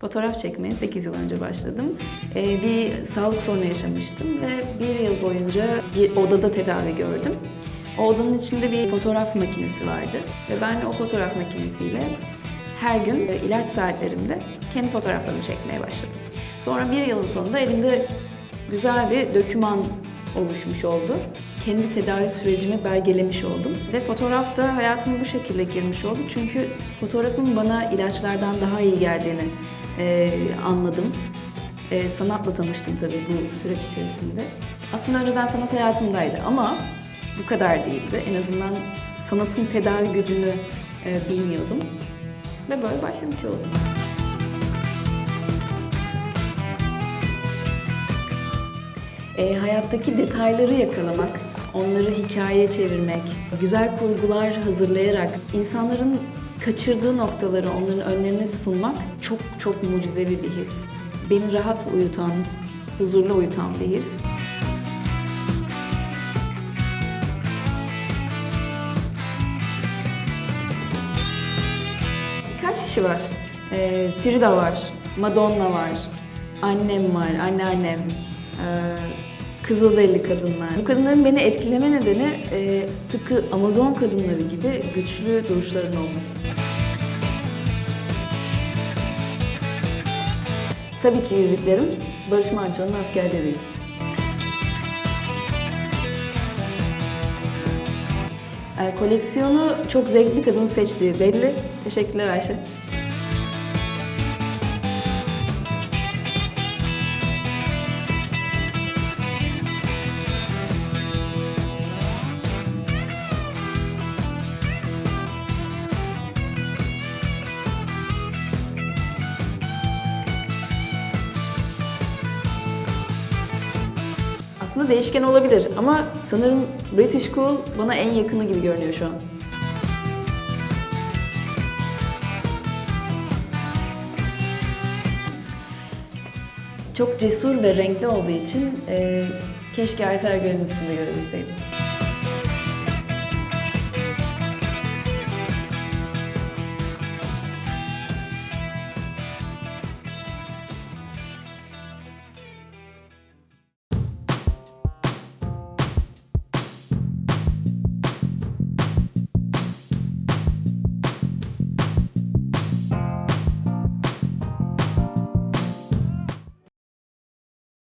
Fotoğraf çekmeye 8 yıl önce başladım. Ee, bir sağlık sorunu yaşamıştım ve bir yıl boyunca bir odada tedavi gördüm. O odanın içinde bir fotoğraf makinesi vardı ve ben o fotoğraf makinesiyle her gün e, ilaç saatlerimde kendi fotoğraflarımı çekmeye başladım. Sonra bir yılın sonunda elimde güzel bir döküman oluşmuş oldu. Kendi tedavi sürecimi belgelemiş oldum. Ve fotoğraf da hayatıma bu şekilde girmiş oldu. Çünkü fotoğrafın bana ilaçlardan daha iyi geldiğini e, anladım. E, sanatla tanıştım tabii bu süreç içerisinde. Aslında önceden sanat hayatımdaydı ama bu kadar değildi. En azından sanatın tedavi gücünü e, bilmiyordum. Ve böyle başlamış oldum. E, hayattaki detayları yakalamak, onları hikayeye çevirmek, güzel kurgular hazırlayarak insanların kaçırdığı noktaları onların önlerine sunmak çok çok mucizevi bir his. Beni rahat uyutan, huzurlu uyutan bir his. Birkaç kişi var. Ee, Frida var, Madonna var, annem var, anneannem, ee, Kızılderili kadınlar. Bu kadınların beni etkileme nedeni e, tıpkı Amazon kadınları gibi güçlü duruşların olması. Tabii ki yüzüklerim Barış Manço'nun askerleri. Ee, koleksiyonu çok zevkli kadın seçtiği belli. Teşekkürler Ayşe. Aslında değişken olabilir ama sanırım British Cool bana en yakını gibi görünüyor şu an. Çok cesur ve renkli olduğu için e, keşke Aysel Göl'ün üstünde görebilseydim.